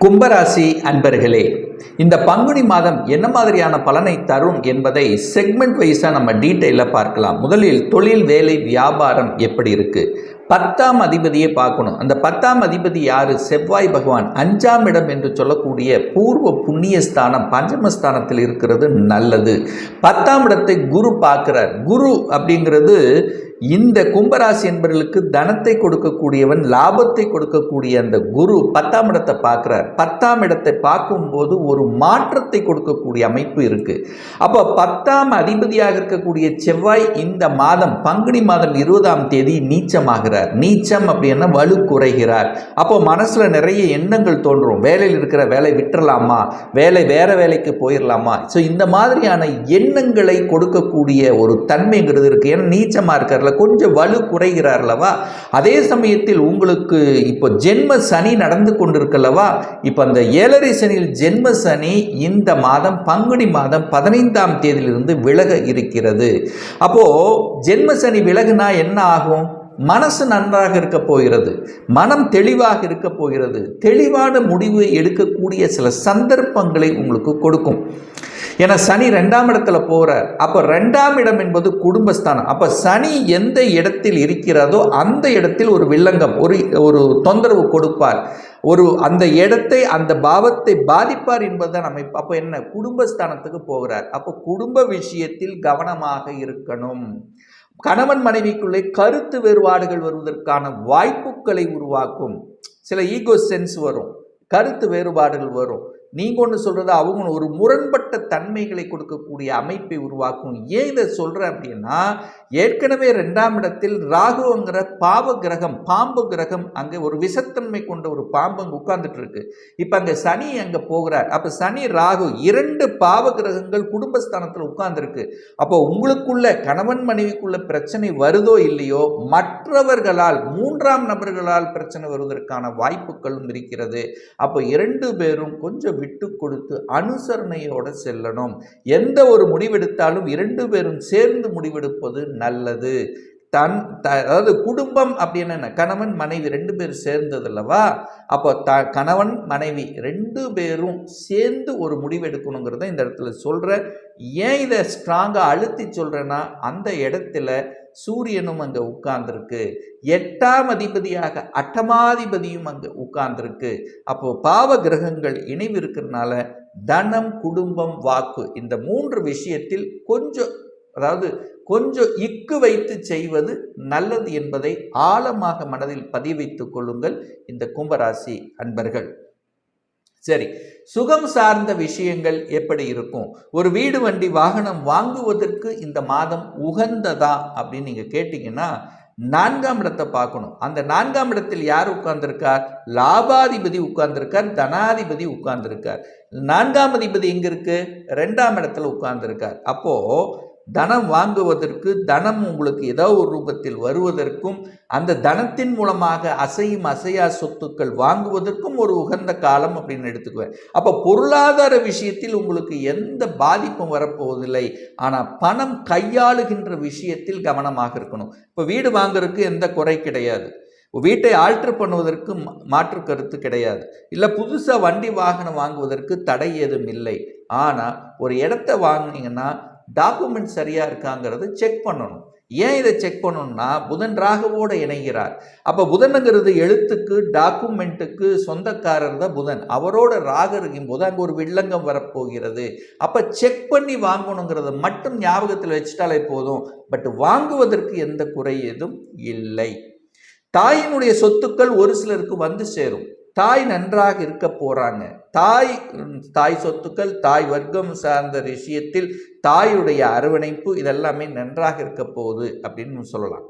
கும்பராசி அன்பர்களே இந்த பங்குனி மாதம் என்ன மாதிரியான பலனை தரும் என்பதை செக்மெண்ட் வைஸாக நம்ம டீட்டெயிலாக பார்க்கலாம். முதலில் தொழில் வேலை வியாபாரம் எப்படி இருக்குது பத்தாம் அதிபதியை பார்க்கணும். அந்த பத்தாம் அதிபதி யார்? செவ்வாய் பகவான். அஞ்சாம் இடம் என்று சொல்லக்கூடிய பூர்வ புண்ணிய ஸ்தானம் பஞ்சமஸ்தானத்தில் இருக்கிறது நல்லது. பத்தாம் இடத்தை குரு பார்க்கிறார். குரு அப்படிங்கிறது இந்த கும்பராசி என்பவர்களுக்கு தனத்தை கொடுக்கக்கூடியவன் லாபத்தை கொடுக்கக்கூடிய அந்த குரு பத்தாம் இடத்தை பார்க்குறார். பத்தாம் இடத்தை பார்க்கும்போது ஒரு மாற்றத்தை கொடுக்கக்கூடிய அமைப்பு இருக்குது அப்போ பத்தாம் அதிபதியாக இருக்கக்கூடிய செவ்வாய் இந்த மாதம் பங்குனி மாதம் இருபதாம் தேதி நீச்சமாகிறார். நீச்சம் அப்படின்னா வலு குறைகிறார். அப்போ மனசில் நிறைய எண்ணங்கள் தோன்றும். வேலையில் இருக்கிற வேலை விட்டுறலாமா? வேலை வேற வேலைக்கு போயிடலாமா ஸோ இந்த மாதிரியான எண்ணங்களை கொடுக்கக்கூடிய ஒரு தன்மைங்கிறது இருக்குது ஏன்னா இருக்கிற இருக்கார்ல கொஞ்சம் வலு குறைகிறார்லவா அதே சமயத்தில் உங்களுக்கு இப்போ ஜென்ம சனி நடந்து கொண்டிருக்கல்லவா? இப்போ அந்த ஏழரை சனியில் ஜென்ம சனி இந்த மாதம் பங்குனி மாதம் பதினைந்தாம் தேதியிலிருந்து விலக இருக்கிறது. அப்போ ஜென்ம சனி விலகுனா என்ன ஆகும்? மனசு நன்றாக இருக்க போகிறது. மனம் தெளிவாக இருக்க போகிறது. தெளிவான முடிவு எடுக்கக்கூடிய சில சந்தர்ப்பங்களை உங்களுக்கு கொடுக்கும். ஏன்னா சனி ரெண்டாம் இடத்துல போகிறார் அப்போ ரெண்டாம் இடம் என்பது குடும்பஸ்தானம். அப்போ சனி எந்த இடத்தில் இருக்கிறதோ அந்த இடத்தில் ஒரு வில்லங்கம் ஒரு ஒரு தொந்தரவு கொடுப்பார். ஒரு அந்த இடத்தை அந்த பாவத்தை பாதிப்பார் என்பதுதான் அமைப்பு. அப்போ என்ன? குடும்பஸ்தானத்துக்கு போகிறார். அப்போ குடும்ப விஷயத்தில் கவனமாக இருக்கணும். கணவன் மனைவிக்குள்ளே கருத்து வேறுபாடுகள் வருவதற்கான வாய்ப்புகளை உருவாக்கும். சில ஈகோ சென்ஸ் வரும். கருத்து வேறுபாடுகள் வரும். நீங்கள் ஒன்று சொல்கிறது அவங்க ஒரு முரண்பட்ட தன்மைகளை கொடுக்கக்கூடிய அமைப்பை உருவாக்கும். ஏன் இதை சொல்கிறேன் அப்படின்னா ஏற்கனவே ரெண்டாம் இடத்தில் ராகுங்கிற பாவ கிரகம் பாம்பு கிரகம் அங்கே ஒரு விஷத்தன்மை கொண்ட ஒரு பாம்பு அங்கே உட்கார்ந்துட்டு இருக்கு இப்போ அங்கே சனி அங்கே போகிறார். அப்போ சனி ராகு இரண்டு பாவ கிரகங்கள் குடும்பஸ்தானத்தில் உட்கார்ந்துருக்கு. அப்போ உங்களுக்குள்ள கணவன் மனைவிக்குள்ள பிரச்சனை வருதோ இல்லையோ மற்றவர்களால் மூன்றாம் நபர்களால் பிரச்சனை வருவதற்கான வாய்ப்புகளும் இருக்கிறது. அப்போ இரண்டு பேரும் கொஞ்சம் விட்டு கொடுத்து அனுசரணையோடு செல்லணும். எந்த ஒரு முடிவெடுத்தாலும் இரண்டு பேரும் சேர்ந்து முடிவெடுப்பது நல்லது. தன் த அதாவது குடும்பம் அப்படின்னு என்ன? கணவன் மனைவி ரெண்டு பேர் சேர்ந்தது அல்லவா அப்போ த கணவன் மனைவி ரெண்டு பேரும் சேர்ந்து ஒரு முடிவெடுக்கணுங்கிறத இந்த இடத்துல சொல்கிறேன் ஏன் இதை ஸ்ட்ராங்காக அழுத்தி சொல்கிறேன்னா அந்த இடத்துல சூரியனும் அங்கே உட்கார்ந்துருக்கு. எட்டாம் அதிபதியாக அட்டமாதிபதியும் அங்கே உட்கார்ந்துருக்கு. அப்போ பாவ கிரகங்கள் இணைவு இருக்கிறதுனால தனம் குடும்பம் வாக்கு இந்த மூன்று விஷயத்தில் கொஞ்சம் அதாவது கொஞ்சம் இக்கு வைத்து செய்வது நல்லது என்பதை ஆழமாக மனதில் பதிவைத்துக் கொள்ளுங்கள் இந்த கும்பராசி அன்பர்கள். சரி சுகம் சார்ந்த விஷயங்கள் எப்படி இருக்கும்? ஒரு வீடு வண்டி வாகனம் வாங்குவதற்கு இந்த மாதம் உகந்ததா அப்படின்னு நீங்கள் கேட்டிங்கன்னா நான்காம் இடத்தை பார்க்கணும். அந்த நான்காம் இடத்தில் யார் உட்கார்ந்துருக்கார்? லாபாதிபதி உட்கார்ந்திருக்கார் தனாதிபதி உட்கார்ந்திருக்கார். நான்காம் அதிபதி எங்கே இருக்கு? ரெண்டாம் இடத்துல உட்கார்ந்துருக்கார். அப்போது தனம் வாங்குவதற்கு தனம் உங்களுக்கு ஏதோ ஒரு ரூபத்தில் வருவதற்கும் அந்த தனத்தின் மூலமாக அசையும் அசையா சொத்துக்கள் வாங்குவதற்கும் ஒரு உகந்த காலம் அப்படின்னு எடுத்துக்குவேன். அப்போ பொருளாதார விஷயத்தில் உங்களுக்கு எந்த பாதிப்பும் வரப்போவதில்லை. ஆனால் பணம் கையாளுகின்ற விஷயத்தில் கவனமாக இருக்கணும். இப்போ வீடு வாங்குறதுக்கு எந்த குறை கிடையாது. வீட்டை ஆல்டர் பண்ணுவதற்கு மாற்று கருத்து கிடையாது. இல்லை புதுசாக வண்டி வாகனம் வாங்குவதற்கு தடை ஏதும் இல்லை. ஆனால் ஒரு இடத்த வாங்கினீங்கன்னா டாக்குமெண்ட் சரியாக இருக்காங்கிறது செக் பண்ணணும். ஏன் இதை செக் பண்ணணும்னா புதன் ராகுவோடு இணைகிறார். அப்போ புதனுங்கிறது எழுத்துக்கு டாக்குமெண்ட்டுக்கு சொந்தக்காரர் தான் புதன். அவரோட ராகு இருக்கும் போது அங்கே ஒரு வில்லங்கம் வரப்போகிறது. அப்போ செக் பண்ணி வாங்கணுங்கிறத மட்டும் ஞாபகத்தில் வச்சுட்டாலே போதும். பட் வாங்குவதற்கு எந்த குறை எதுவும் இல்லை. தாயினுடைய சொத்துக்கள் ஒரு சிலருக்கு வந்து சேரும். தாய் நன்றாக இருக்க போகிறாங்க தாய் தாய் சொத்துக்கள் தாய் வர்க்கம் சார்ந்த விஷயத்தில் தாயுடைய அரவணைப்பு இதெல்லாமே நன்றாக இருக்க போகுது அப்படின்னு சொல்லலாம்.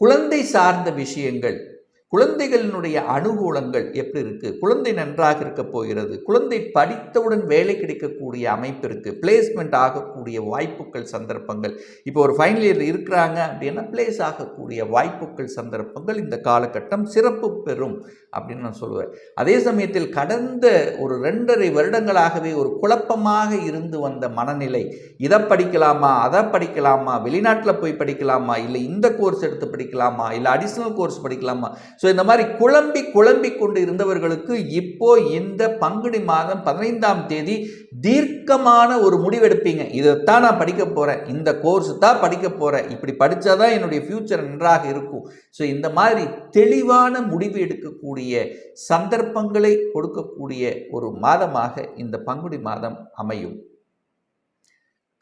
குழந்தை சார்ந்த விஷயங்கள் குழந்தைகளினுடைய அனுகூலங்கள் எப்படி இருக்குது குழந்தை நன்றாக இருக்க போகிறது. குழந்தை படித்தவுடன் வேலை கிடைக்கக்கூடிய அமைப்பு இருக்குது பிளேஸ்மெண்ட் ஆகக்கூடிய வாய்ப்புகள் சந்தர்ப்பங்கள். இப்போ ஒரு ஃபைனல் இயர் இருக்கிறாங்க அப்படின்னா பிளேஸ் ஆகக்கூடிய வாய்ப்புகள் சந்தர்ப்பங்கள் இந்த காலகட்டம் சிறப்பு பெறும் அப்படின்னு நான் சொல்லுவேன். அதே சமயத்தில் கடந்த ஒரு ரெண்டரை வருடங்களாகவே ஒரு குழப்பமாக இருந்து வந்த மனநிலை இதை படிக்கலாமா அதை படிக்கலாமா வெளிநாட்டில் போய் படிக்கலாமா இல்லை இந்த கோர்ஸ் எடுத்து படிக்கலாமா இல்லை அடிஷ்னல் கோர்ஸ் படிக்கலாமா ஸோ இந்த மாதிரி குழம்பி குழம்பி கொண்டு இருந்தவர்களுக்கு இப்போ இந்த பங்குனி மாதம் பதினைந்தாம் தேதி தீர்க்கமான ஒரு முடிவெடுப்பீங்க இதைத்தான் நான் படிக்க போகிறேன் இந்த கோர்ஸ் தான் படிக்க போகிறேன் இப்படி படித்தா தான் என்னுடைய ஃப்யூச்சர் நன்றாக இருக்கும். ஸோ இந்த மாதிரி தெளிவான முடிவு எடுக்கக்கூடிய சந்தர்ப்பங்களை கொடுக்கக்கூடிய ஒரு மாதமாக இந்த பங்குனி மாதம் அமையும்.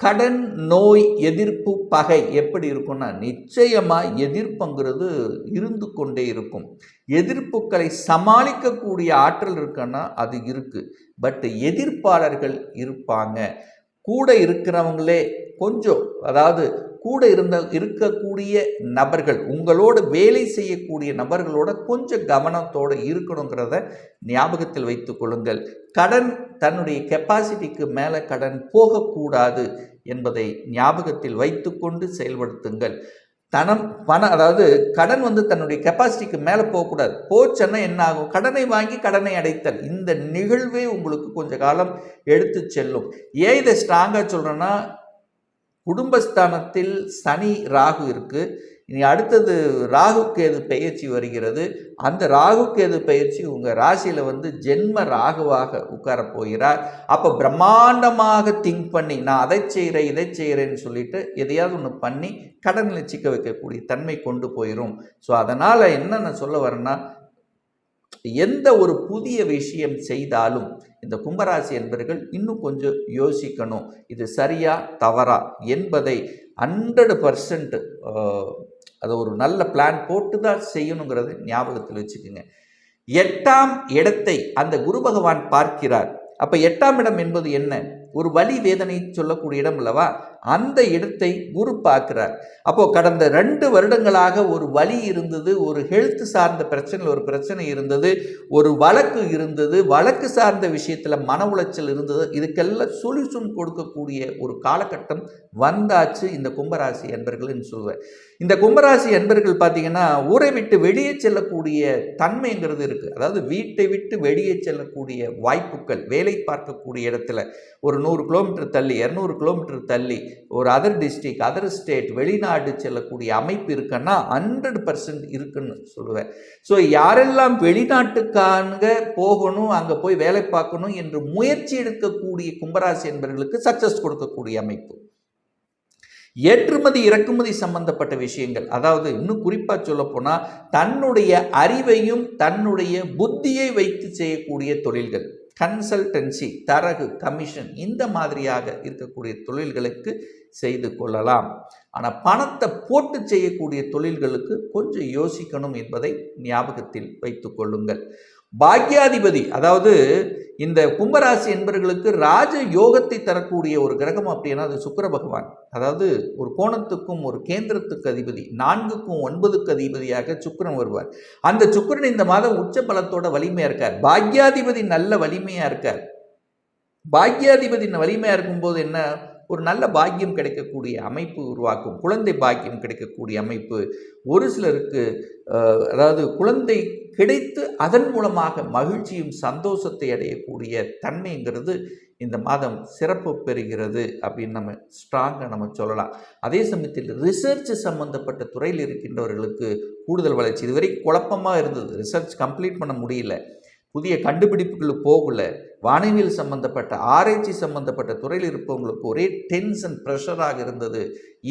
கடன் நோய் எதிர்ப்பு பகை எப்படி இருக்கும்னா நிச்சயமாக எதிர்ப்புங்கிறது இருந்து கொண்டே இருக்கும். எதிர்ப்புகளை சமாளிக்கக்கூடிய ஆற்றல் இருக்குன்னா அது இருக்குது பட் எதிர்ப்பாளர்கள் இருப்பாங்க. கூட இருக்கிறவங்களே கொஞ்சம் அதாவது கூட இருந்த இருக்கக்கூடிய நபர்கள் உங்களோட வேலை செய்யக்கூடிய நபர்களோட கொஞ்சம் கவனத்தோடு இருக்கணுங்கிறத ஞாபகத்தில் வைத்து கொள்ளுங்கள். கடன் தன்னுடைய கெப்பாசிட்டிக்கு மேலே கடன் போகக்கூடாது என்பதை ஞாபகத்தில் வைத்துக்கொண்டு செயல்படுத்துங்கள். தனம் பணம் அதாவது கடன் வந்து தன்னுடைய கெப்பாசிட்டிக்கு மேலே போகக்கூடாது. போச்சுன்னா என்ன ஆகும்? கடனை வாங்கி கடனை அடைத்தல். இந்த நிகழ்வே உங்களுக்கு கொஞ்ச காலம் எடுத்து செல்லும். ஏன் இதை ஸ்ட்ராங்காக சொல்கிறேன்னா குடும்பஸ்தானத்தில் சனி ராகு இருக்குது இனி அடுத்தது ராகு கேது வருகிறது. அந்த ராகு கேது பயிற்சி உங்கள் ராசியில் வந்து ஜென்ம ராகுவாக உட்கார போகிறார். அப்போ பிரம்மாண்டமாக திங்க் பண்ணி நான் அதை செய்கிறேன் இதை செய்கிறேன்னு சொல்லிட்டு எதையாவது ஒன்று பண்ணி கடனில் சிக்க வைக்கக்கூடிய தன்மை கொண்டு போயிடும் ஸோ அதனால் என்ன நான் சொல்ல வரேன்னா எந்த ஒரு புதிய விஷயம் செய்தாலும் இந்த கும்பராசி என்பவர்கள் இன்னும் கொஞ்சம் யோசிக்கணும். இது சரியா தவறா என்பதை ஹண்ட்ரடு பர்சன்ட் அதை ஒரு நல்ல பிளான் போட்டு தான் செய்யணுங்கிறத ஞாபகத்தில் வச்சுக்கோங்க. எட்டாம் இடத்தை அந்த குரு பகவான் பார்க்கிறார். அப்போ எட்டாம் இடம் என்பது என்ன? ஒரு வலி வேதனை சொல்லக்கூடிய இடம் அல்லவா? அந்த இடத்தை குரு பார்க்கிறார். அப்போது கடந்த ரெண்டு வருடங்களாக ஒரு வலி இருந்தது ஒரு ஹெல்த் சார்ந்த பிரச்சனையில் ஒரு பிரச்சனை இருந்தது ஒரு வழக்கு இருந்தது வழக்கு சார்ந்த விஷயத்தில் மன உளைச்சல் இருந்தது இதுக்கெல்லாம் சொல்யூஷன் கொடுக்கக்கூடிய ஒரு காலகட்டம் வந்தாச்சு இந்த கும்பராசி என்பர்கள்னு சொல்லுவேன் இந்த கும்பராசி என்பர்கள் பார்த்தீங்கன்னா ஊரை விட்டு வெளியே செல்லக்கூடிய தன்மைங்கிறது இருக்குது அதாவது வீட்டை விட்டு வெளியே செல்லக்கூடிய வாய்ப்புகள் வேலை பார்க்கக்கூடிய இடத்துல ஒரு நூறு கிலோமீட்டர் தள்ளி இரநூறு கிலோமீட்டர் தள்ளி ஒரு அதர் டிஸ்ட்ரிக் அதர் ஸ்டேட் வெளிநாடு செல்லக்கூடிய அமைப்பு இருக்குன்னா ஹண்ட்ரட் பர்சன்ட் இருக்குன்னு சொல்லுவேன். ஸோ யாரெல்லாம் வெளிநாட்டுக்காக போகணும் அங்கே போய் வேலை பார்க்கணும் என்று முயற்சி எடுக்கக்கூடிய கும்பராசி என்பவர்களுக்கு சக்ஸஸ் கொடுக்கக்கூடிய அமைப்பு. ஏற்றுமதி இறக்குமதி சம்பந்தப்பட்ட விஷயங்கள். அதாவது இன்னும் குறிப்பாக சொல்லப்போனால் தன்னுடைய அறிவையும் தன்னுடைய புத்தியை வைத்து செய்யக்கூடிய தொழில்கள். கன்சல்டன்சி தரகு கமிஷன் இந்த மாதிரியாக இருக்கக்கூடிய தொழில்களுக்கு செய்து கொள்ளலாம். ஆனால் பணத்தை போட்டு செய்யக்கூடிய தொழில்களுக்கு கொஞ்சம் யோசிக்கணும் என்பதை ஞாபகத்தில் வைத்து கொள்ளுங்கள். பாக்யாதிபதி அதாவது இந்த கும்பராசி என்பவர்களுக்கு ராஜ யோகத்தை தரக்கூடிய ஒரு கிரகம் அப்படின்னா அது சுக்கர பகவான். அதாவது ஒரு கோணத்துக்கும் ஒரு கேந்திரத்துக்கு அதிபதி நான்குக்கும் ஒன்பதுக்கு அதிபதியாக சுக்கரன் வருவார். அந்த சுக்கரன் இந்த மாதம் உச்ச பலத்தோட வலிமையாக இருக்கார். பாக்யாதிபதி நல்ல வலிமையாக இருக்கார். பாக்யாதிபதி வலிமையாக இருக்கும்போது என்ன? ஒரு நல்ல பாக்கியம் கிடைக்கக்கூடிய அமைப்பு உருவாக்கும் குழந்தை பாக்கியம் கிடைக்கக்கூடிய அமைப்பு. ஒரு சிலருக்கு அதாவது குழந்தை கிடைத்து அதன் மூலமாக மகிழ்ச்சியும் சந்தோஷத்தை அடையக்கூடிய தன்மைங்கிறது இந்த மாதம் சிறப்பு பெறுகிறது அப்படின்னு நம்ம ஸ்ட்ராங்காக நம்ம சொல்லலாம். அதே சமயத்தில் ரிசர்ச் சம்மந்தப்பட்ட துறையில் இருக்கின்றவர்களுக்கு கூடுதல் வளர்ச்சி. இதுவரை குழப்பமாக இருந்தது. ரிசர்ச் கம்ப்ளீட் பண்ண முடியல. புதிய கண்டுபிடிப்புகள் போகல. வானவியல் சம்பந்தப்பட்ட ஆராய்ச்சி சம்பந்தப்பட்ட துறையில் இருப்பவங்களுக்கு ஒரே டென்ஷன் ப்ரெஷராக இருந்தது.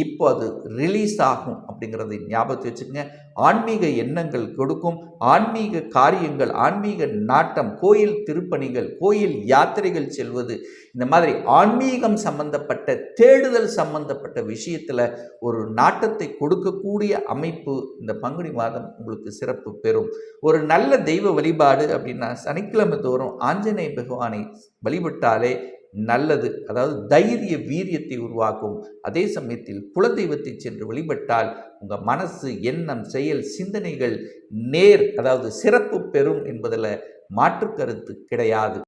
இப்போ அது ரிலீஸ் ஆகும் அப்படிங்கிறத ஞாபகத்தை வச்சுக்கோங்க. ஆன்மீக எண்ணங்கள் கொடுக்கும். ஆன்மீக காரியங்கள் ஆன்மீக நாட்டம் கோயில் திருப்பணிகள் கோயில் யாத்திரைகள் செல்வது இந்த மாதிரி ஆன்மீகம் சம்பந்தப்பட்ட தேடுதல் சம்பந்தப்பட்ட விஷயத்தில் ஒரு நாட்டத்தை கொடுக்கக்கூடிய அமைப்பு இந்த பங்குனி மாதம் உங்களுக்கு சிறப்பு பெறும். ஒரு நல்ல தெய்வ வழிபாடு அப்படின்னா சனிக்கிழமை தோறும் ஆஞ்சநேய பகவானை வழிபட்டாலே நல்லது அதாவது தைரிய வீரியத்தை உருவாக்கும். அதே சமயத்தில் குலதெய்வத்தை சென்று வழிபட்டால் உங்கள் மனசு எண்ணம் செயல் சிந்தனைகள் நேர் அதாவது சிறப்பு பெறும் என்பதில் மாற்று கருத்து கிடையாது.